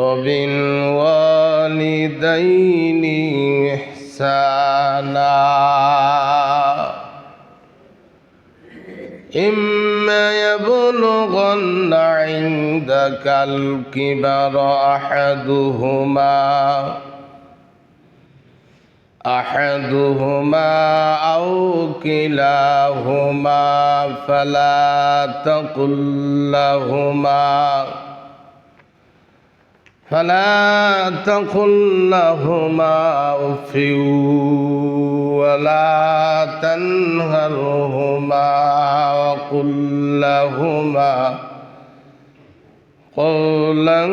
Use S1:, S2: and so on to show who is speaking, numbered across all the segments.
S1: وبالوالدين إحسانا إما يبلغن عندك الكبر أحدهما أحدهما أو كلاهما فلا تقل لهما فلا تقل لهما أف ولا تنهرهما وقل لهما قولا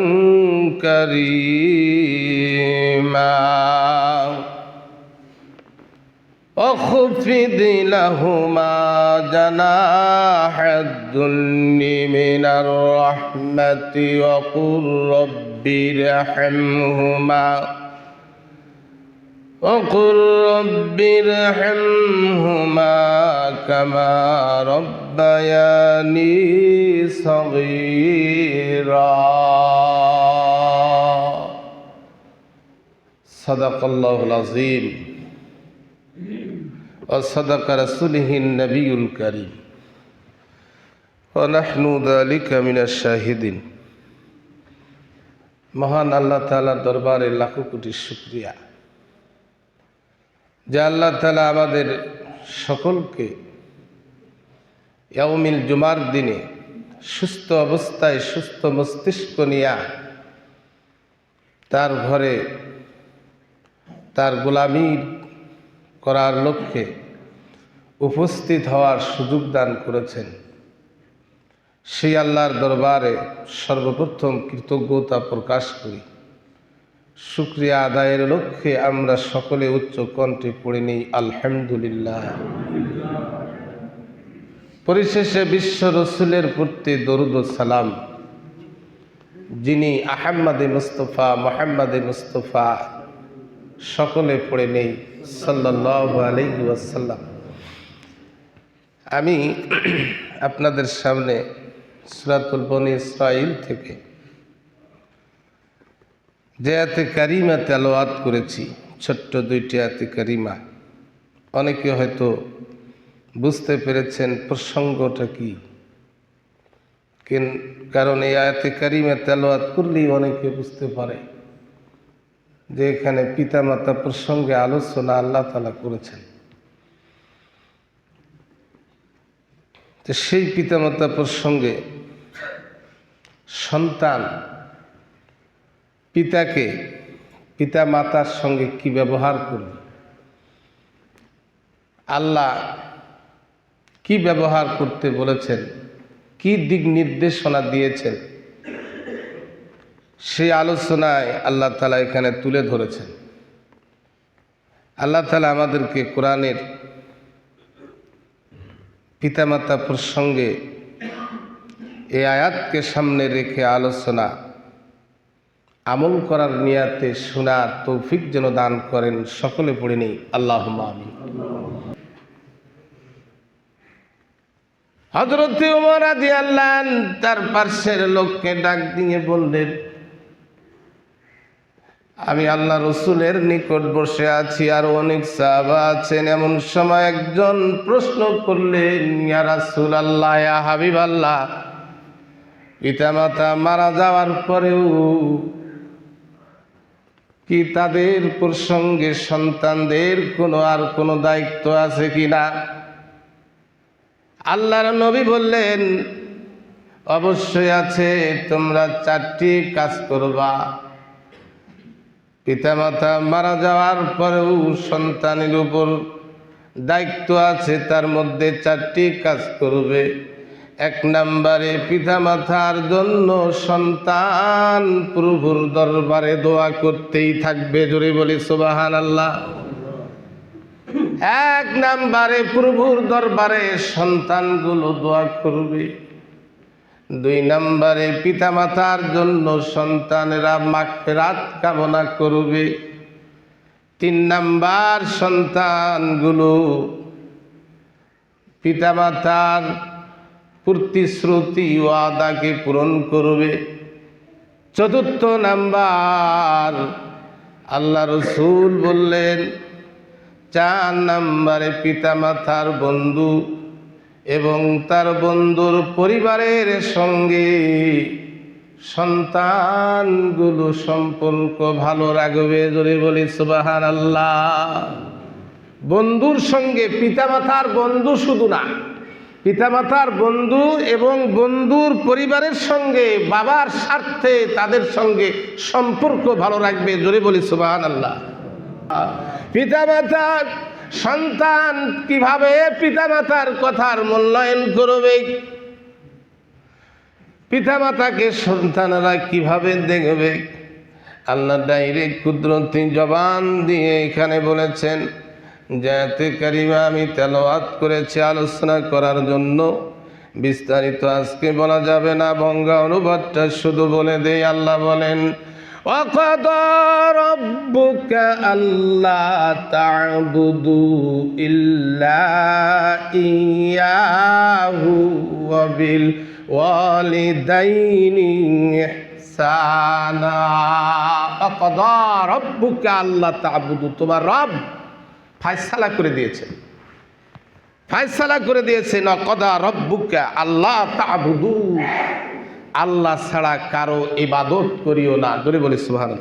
S1: كريما واخفض لهما جناح الذل من الرحمة وقل رب ارحمهما وقل رب ارحمهما كما ربياني صغيرا. صدق الله العظيم. وصدق رسوله النبي الكريم ونحن ذلك من الشاهدين মহান আল্লাহ তালার দরবারে লাখো কোটি শুক্রিয়া যে আল্লাহ তালা আমাদের সকলকে ইয়াউমিল জুমার দিনে সুস্থ অবস্থায় সুস্থ মস্তিষ্ক নিয়া তার ঘরে তার গোলামির করার লক্ষ্যে উপস্থিত হওয়ার সুযোগ দান করেছেন। সেই আল্লাহর দরবারে সর্বপ্রথম কৃতজ্ঞতা প্রকাশ করি। শুক্রিয়া আদায়ের লক্ষ্যে আমরা সকলে উচ্চ কণ্ঠে পড়ে নিই, আলহামদুলিল্লাহ। পরিশেষে বিশ্ব রসুলের প্রতি দরুদ সালাম, যিনি আহাম্মাদে মুস্তফা, মোহাম্মদে মুস্তফা সকলে পড়ে নেই। ওয়াসাল্লাম। আমি আপনাদের সামনে সুরাতুল বনি ইসরাইল থেকে যে আতে কারিমা তেলোয়াত করেছি, ছোট্ট দুইটি আতে কারিমা, অনেকে হয়তো বুঝতে পেরেছেন প্রসঙ্গটা কি। কারণ এই আয়াতে কারিমা তেলোয়াত করলেই অনেকে বুঝতে পারে। যে এখানে পিতামাতা প্রসঙ্গে আলোচনা আল্লাহ তালা করেছেন। তো সেই পিতামাতা প্রসঙ্গে সন্তান পিতাকে পিতা মাতার সঙ্গে কি ব্যবহার করবে? আল্লাহ কি ব্যবহার করতে বলেছেন? কি দিক নির্দেশনা দিয়েছেন? সেই আলোচনায় আল্লাহ তালা এখানে তুলে ধরেছেন। আল্লাহ তালা আমাদেরকে কোরআনের পিতামাতা প্রসঙ্গে এই আয়াতকে সামনে রেখে আলোচনা, আমল করার নিয়াতে শোনার তৌফিক যেন দান করেন সকলে পড়ে নেই। আল্লাহ আমি হজরত উমর আদি আল্লাহ তার পার্শ্বের লোককে ডাক দিয়ে বললেন আমি আল্লাহ রসুলের নিকট বসে আছি আর অনেক সাহাবা আছেন। এমন সময় একজন প্রশ্ন করলেন, ইয়া রাসুল আল্লাহ ইয়া হাবিব আল্লাহ পিতামাতা মারা যাওয়ার পরেও কি তাদের প্রসঙ্গে সন্তানদের কোনো আর কোনো দায়িত্ব আছে কি না? আল্লাহর নবী বললেন, অবশ্যই আছে, তোমরা চারটি কাজ করবা। পিতামাতা মারা যাওয়ার পরেও সন্তানের উপর দায়িত্ব আছে, তার মধ্যে চারটি কাজ করবে। এক নম্বরে পিতামাতার জন্য সন্তান প্রভুর দরবারে দোয়া করতেই থাকবে, জোরে বলি সুবাহান আল্লাহ এক নম্বরে প্রভুর দরবারে সন্তানগুলো দোয়া করবে। দুই নম্বরে পিতামাতার জন্য সন্তানেরা মাগফিরাত কামনা করবে। তিন নাম্বার সন্তানগুলো পিতামাতার প্রতিশ্রুতি ও আদাকে পূরণ করবে। চতুর্থ নাম্বার আল্লাহ রসুল বললেন, চার নাম্বারে পিতামাতার বন্ধু এবং তার বন্ধুর পরিবারের সঙ্গে সন্তানগুলো সম্পর্ক ভালো রাখবে জোরে বলি সুবাহান আল্লাহ বন্ধুর সঙ্গে পিতামাতার বন্ধু শুধু না, পিতামাতার বন্ধু এবং বন্ধুর পরিবারের সঙ্গে বাবার স্বার্থে তাদের সঙ্গে সম্পর্ক ভালো রাখবে জোরে বলি সুবাহান আল্লাহ পিতামাতার সন্তান কীভাবে পিতামাতার কথার মূল্যায়ন করবে? পিতামাতাকে সন্তানেরা কীভাবে দেখবে? আল্লাহ ডাইরেক্ট কুদরতি জবান দিয়ে এখানে বলেছেন জায়াতে কারিমা আমি তেলাওয়াত করেছি আলোচনা করার জন্য। বিস্তারিত আজকে বলা যাবে না বঙ্গা অনুবাদটা শুধু বলে দেই, আল্লাহ বলেন وقضى ربك ألا تعبدوا إلا إياه وبالوالدين إحسانا وقضى ربك ألا تعبدوا তোমার রব ফায়সালা করে দিয়েছেন ফায়সালা করে দিয়েছেন অকদা রব্বুকা আল্লাহ তাবুদু আল্লাহ ছাড়া কারও ইবাদত করিও না। ধরে বলি সুহান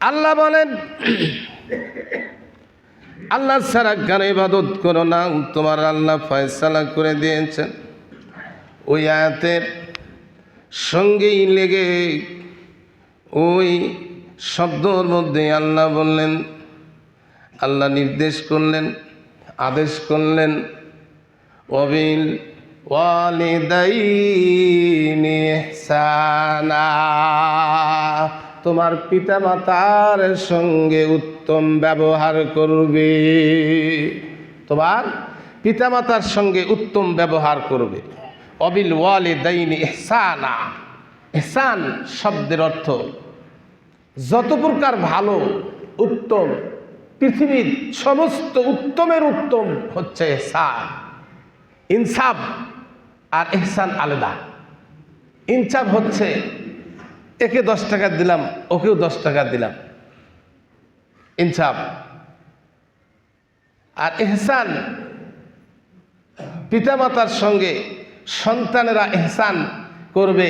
S1: আল্লাহ বলেন, আল্লাহ ছাড়া কারও ইবাদত করো না। তোমার আল্লাহ ফয়সালা করে দিয়েছেন। ওই আয়াতের সঙ্গেই লেগে ওই শব্দর মধ্যে আল্লাহ বললেন, আল্লাহ নির্দেশ করলেন, আদেশ করলেন, অবিল তোমার পিতামাতার সঙ্গে উত্তম ব্যবহার করবে। তোমার পিতামাতার সঙ্গে উত্তম ব্যবহার করবে। অবিল ওয়ালিদাইনি ইহসানা। ইহসান শব্দের অর্থ, যত প্রকার ভালো, উত্তম, পৃথিবীর সমস্ত উত্তমের উত্তম হচ্ছে এহসান ইনসাফ আর এহসান আলাদা। ইনসাফ হচ্ছে, একে দশ টাকা দিলাম, ওকেও দশ টাকা দিলাম। ইনসাফ। আর এহসান পিতামাতার সঙ্গে সন্তানেরা এহসান করবে,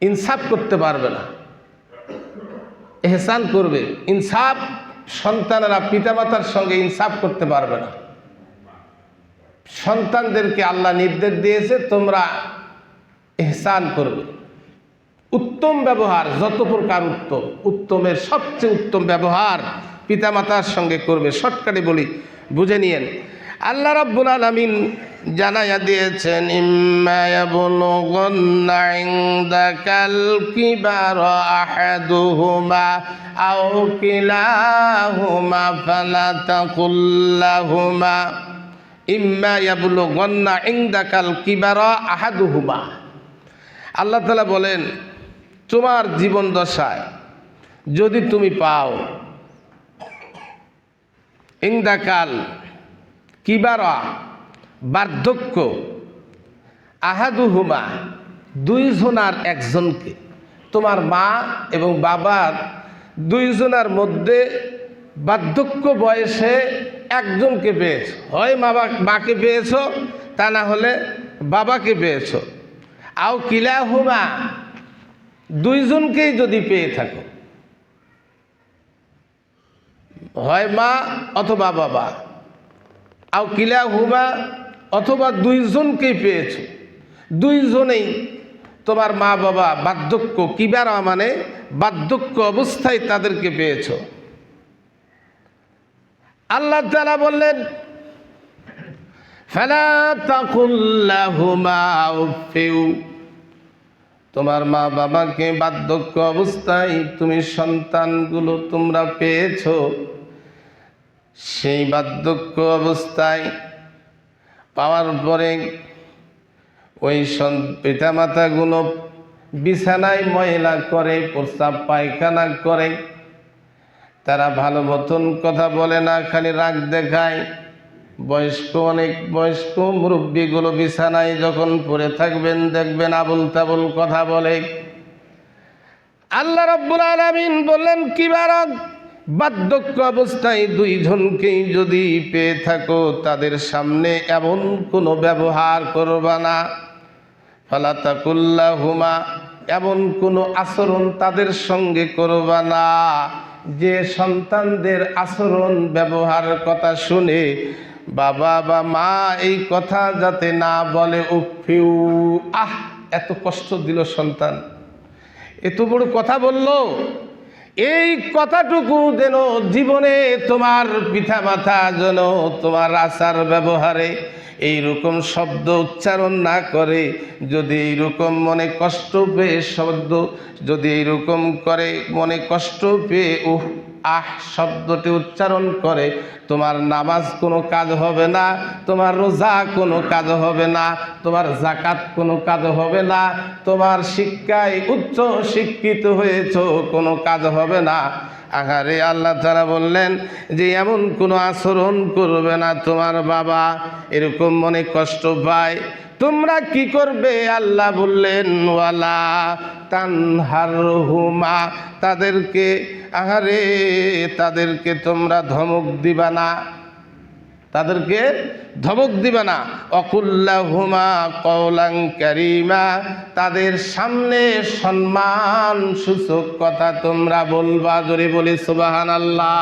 S1: ইনসাফ করতে পারবে না। এহসান করবে, ইনসাফ সন্তানেরা পিতামাতার সঙ্গে ইনসাফ করতে পারবে না। সন্তানদেরকে আল্লাহ নির্দেশ দিয়েছে, তোমরা এহসান করবে। উত্তম ব্যবহার, যত প্রকার উত্তম, উত্তমের সবচেয়ে উত্তম ব্যবহার পিতামাতার সঙ্গে করবে। শর্টকাটে বলি, বুঝে নিয়েন। আল্লাহ রাব্বুল আলামিন জানাইয়া দিয়েছেন, ইম্মা ইয়াবলুগুন্না ইনদাকাল কিবার ফালা ইনদাকাল আল্লাহ বলেন, তোমার জীবন দশায় যদি তুমি পাও ইংদাকাল কিবারা বার্ধক্য আহাদুহুমা দুইজনার একজনকে। তোমার মা এবং বাবার দুইজনার মধ্যে বার্ধক্য বয়সে একজনকে পেয়েছ। হয় মা মাকে পেয়েছ, তা না হলে বাবাকে পেয়েছ। আও কিলাহুমা, দুইজনকেই যদি পেয়ে থাকো। হয় মা অথবা বাবা। আও কিলা হুমা অথবা দুইজনকেই পেয়েছ। দুইজনেই তোমার মা বাবা বার্ধক্য, কিবারা মানে বার্ধক্য অবস্থায় তাদেরকে পেয়েছ। আল্লাহ তালা বললেন, ফেলা তোমার মা বাবাকে বার্ধক্য অবস্থায় তুমি সন্তানগুলো তোমরা পেয়েছ। সেই বার্ধক্য অবস্থায় পাওয়ার পরে ওই পিতামাতাগুলো বিছানায় ময়লা করে প্রস্তাব পায়খানা করে তারা ভালো মতন কথা বলে না, খালি রাগ দেখায়। বয়স্ক অনেক বয়স্ক মুরব্বীগুলো বিছানায় যখন পড়ে থাকবেন, দেখবেন আবুল তাবুল কথা বলে। আল্লাহ রব্বুল আলামিন বললেন, কি বারক বার্ধক্য অবস্থায় দুইজনকেই যদি পেয়ে থাকো, তাদের সামনে এমন কোনো ব্যবহার করবা না। ফালাতাকুল্লা হুমা এমন কোনো আচরণ তাদের সঙ্গে করবা না। যে সন্তানদের আচরণ ব্যবহার কথা শুনে বাবা বা মা এই কথা যাতে না বলে উফিউ আহ, এত কষ্ট দিল সন্তান। এত বড় কথা বলল। এই কথাটুকু যেন জীবনে তোমার পিঠা মাথা যেন তোমার আচার ব্যবহারে এইরকম শব্দ উচ্চারণ না করে, যদি এইরকম মনে কষ্ট পেয়ে শব্দ, যদি এইরকম করে মনে কষ্ট পেয়ে, উহ আহ শব্দটি উচ্চারণ করে, তোমার নামাজ কোনো কাজ হবে না, তোমার রোজা কোনো কাজ হবে না, তোমার জাকাত কোনো কাজ হবে না, তোমার শিক্ষায় উচ্চ শিক্ষিত হয়েছ কোনো কাজ হবে না। আহারে আল্লাহ তারা বললেন যে, এমন কোনো আচরণ করবে না তোমার বাবা। এরকম মনে কষ্ট পায়। তোমরা কি করবে? আল্লাহ বললেন, ওয়ালা তানহার হুমা তাদেরকে আহারে তাদেরকে তোমরা ধমক দিবা না। তাদেরকে ধমক দিবে না। অকুল্লাহুমা কৌলাং ক্যারিমা তাদের সামনে সম্মান সূচক কথা তোমরা বলবা জোরে বলি সুবাহান আল্লাহ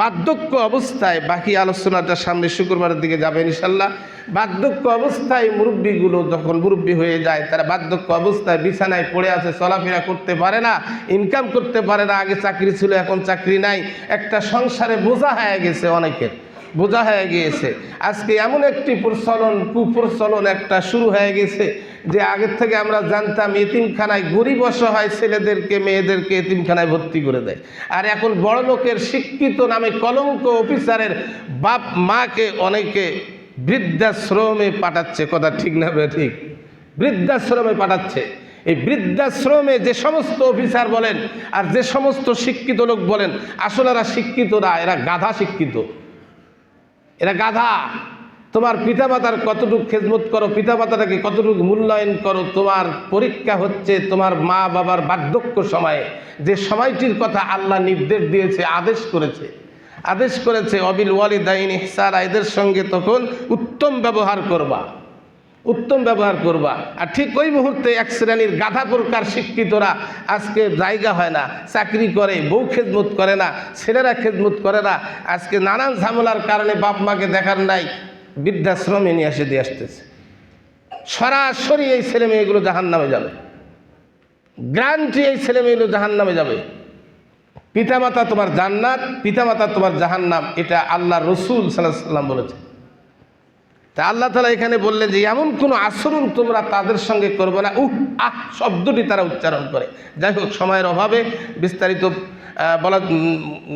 S1: বার্ধক্য অবস্থায়, বাকি আলোচনাটা সামনে শুক্রবারের দিকে যাবে ইনশাল্লাহ বার্ধক্য অবস্থায় মুরব্বীগুলো যখন মুরব্বী হয়ে যায়, তারা বার্ধক্য অবস্থায় বিছানায় পড়ে আছে, চলাফেরা করতে পারে না ইনকাম করতে পারে না, আগে চাকরি ছিল, এখন চাকরি নাই। একটা সংসারে বোঝা হয়ে গেছে অনেকের। বোঝা হয়ে গিয়েছে। আজকে এমন একটি প্রচলন, কুপ্রচলন একটা শুরু হয়ে গেছে যে আগের থেকে আমরা জানতাম এতিমখানায় গরিব অসহায় ছেলেদেরকে, মেয়েদেরকে এতিমখানায় ভর্তি করে দেয়। আর এখন বড় লোকের শিক্ষিত নামে কলঙ্ক অফিসারের বাপ মাকে অনেকে বৃদ্ধাশ্রমে পাঠাচ্ছে। কথা ঠিক না ঠিক? বৃদ্ধাশ্রমে পাঠাচ্ছে। এই বৃদ্ধাশ্রমে যে সমস্ত অফিসার বলেন আর যে সমস্ত শিক্ষিত লোক বলেন, আসলে এরা শিক্ষিত না, এরা গাধা শিক্ষিত। এরা গাধা। তোমার পিতামাতার কতটুকু খেদমত করো, পিতামাতাটাকে কতটুকু মূল্যায়ন করো, তোমার পরীক্ষা হচ্ছে তোমার মা বাবার বার্ধক্য সময়ে। যে সময়টির কথা আল্লাহ নির্দেশ দিয়েছে, আদেশ করেছে। আদেশ করেছে, অবিল ওয়ালিদাইন ইহসারা এদের সঙ্গে তখন উত্তম ব্যবহার করবা। উত্তম ব্যবহার করবা। আর ঠিক ওই মুহূর্তে এক শ্রেণির গাধা প্রকার শিক্ষিতরা আজকে জায়গা হয় না, চাকরি করে, বউ খেদমত করে না, ছেলেরা খেদমত করে না। আজকে নানান ঝামেলার কারণে বাপ মাকে দেখার নাই, বৃদ্ধাশ্রমে নিয়ে এসে দিয়ে আসতেছে। সরাসরি এই ছেলে মেয়েগুলো জাহান নামে যাবে। গ্রান্টি এই ছেলে মেয়েগুলো জাহান নামে যাবে। পিতামাতা তোমার জান্নাত, পিতামাতা তোমার জাহান্নাম, এটা আল্লাহ রসুল সাল্লাহ সাল্লাম বলেছে তা আল্লাহ তালা এখানে বললেন যে, এমন কোনো আচরণ তোমরা তাদের সঙ্গে করবে না। উহ, আহ, শব্দটি তারা উচ্চারণ করে। যাই হোক, সময়ের অভাবে বিস্তারিত বলা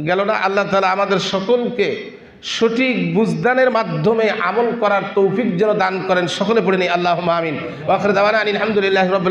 S1: গেল না। আল্লাহ তালা আমাদের সকলকে সঠিক বুঝদানের মাধ্যমে আমল করার তৌফিক যেন দান করেন। সকলে পড়ে নিই আল্লাহ মামিন আলহামদুলিল্লাহ রব